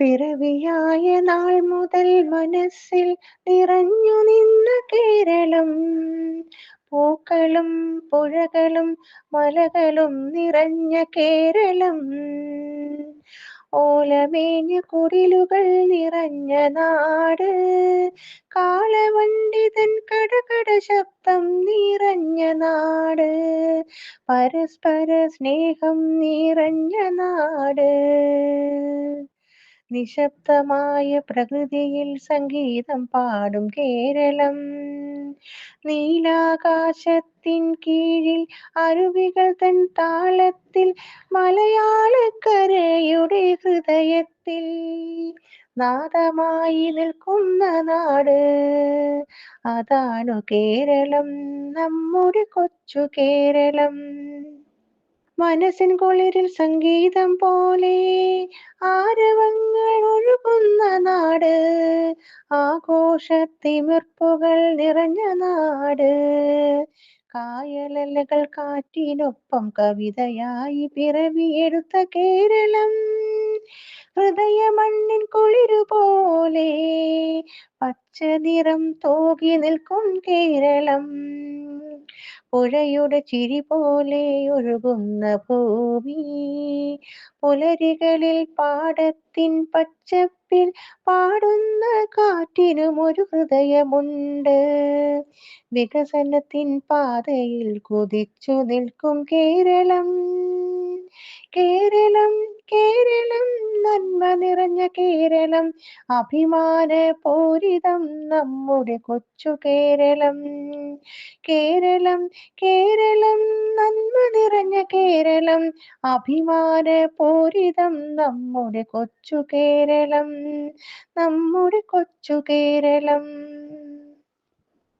പിറവിയായ നാൾ മുതൽ മനസ്സിൽ നിറഞ്ഞു നിന്ന കേരളം. പൂക്കളും പുഴകളും മലകളും നിറഞ്ഞ കേരളം. ഓലമേഞ്ഞ കുടിലുകൾ നിറഞ്ഞ നാട്. കാളവണ്ടിതൻ കടകട ശബ്ദം നിറഞ്ഞ നാട്. പരസ്പര സ്നേഹം നിറഞ്ഞ നാട്. നിശബ്ദമായ പ്രകൃതിയിൽ സംഗീതം പാടും കേരളം. നീലാകാശത്തിൻ കീഴിൽ അരുവികൾ തൻ താളത്തിൽ മലയാളക്കരയുടെ ഹൃദയത്തിൽ നാദമായി നിൽക്കുന്ന നാട്. അതാണു കേരളം നമ്മുടെ കൊച്ചു കേരളം. മനസ്സിൻ കുളിരിൽ സംഗീതം പോലെ നാട് ആഘോഷത്തിമിർപ്പുകൾ നിറഞ്ഞ നാട്. കായലലകൾ കാറ്റിനൊപ്പം കവിതയായി പിറവിയെടുത്ത കേരളം. ഹൃദയ മണ്ണിൻ കുളിരു പോലെ പച്ച നിറം തോകി നിൽക്കും കേരളം. പുഴയുടെ ചിരി പോലെ ഒഴുകുന്ന ഭൂമി. പുലരികളിൽ പാടത്തിൻ പച്ചപ്പിൽ പാടുന്ന കാറ്റിനും ഒരു ഹൃദയമുണ്ട്. വികസനത്തിൻ പാതയിൽ കുതിച്ചു നിൽക്കും കേരളം. കേരളം കേരളം അഭിമാന പൂരിതം നമ്മുടെ കൊച്ചു കേരളം. കേരളം കേരളം നന്മ നിറഞ്ഞ കേരളം. അഭിമാന പൂരിതം നമ്മുടെ കൊച്ചു കേരളം നമ്മുടെ കൊച്ചു കേരളം.